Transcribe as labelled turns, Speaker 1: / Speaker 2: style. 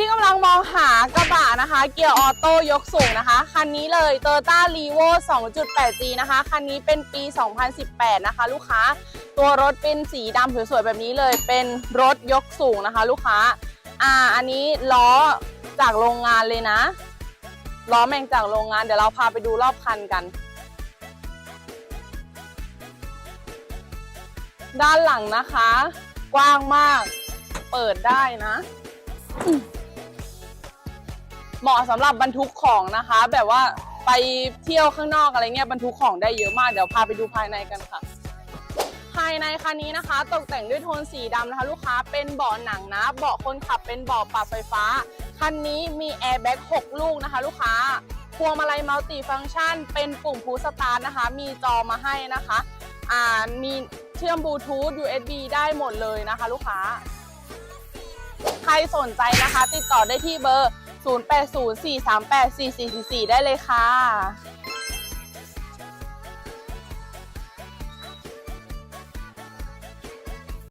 Speaker 1: ที่กำลังมองหากระบะนะคะ เกียร์ออโต้ยกสูงนะคะ คันนี้เลย t o y o t a r e v o 2.8G นะคะ คันนี้เป็นปี 2018 นะคะ ลูกค้า ตัวรถเป็นสีดำสวยๆแบบนี้เลย เป็นรถยกสูงนะคะ ลูกค้า อ่า อันนี้ล้อจากโรงงานเลยนะ ล้อแม่งจากโรงงาน เดี๋ยวเราพาไปดูรอบคันกัน ด้านหลังนะคะ กว้างมาก เปิดได้นะ เหมาะสำหรับบรรทุกของนะคะ แบบว่าไปเที่ยวข้างนอกอะไรเงี้ยบรรทุกของได้เยอะมากเดี๋ยวพาไปดูภายในกันค่ะ ภายในคันนี้นะคะ ตกแต่งด้วยโทนสีดำนะคะ ลูกค้าเป็นเบาะหนังนะเบาะคนขับเป็นเบาะปรับไฟฟ้าคันนี้มีแอร์แบ็ก6ลูกนะคะ ลูกค้าพวงมาลัยมัลติฟังก์ชัน เป็นปุ่มพูสตาร์ทนะคะ มีจอมาให้นะคะอ่ามีเชื่อมบลูทูธ USB ได้หมดเลยนะคะ ลูกค้า ใครสนใจนะคะ ติดต่อได้ที่เบอร์ 0804384444 ได้เลยค่ะ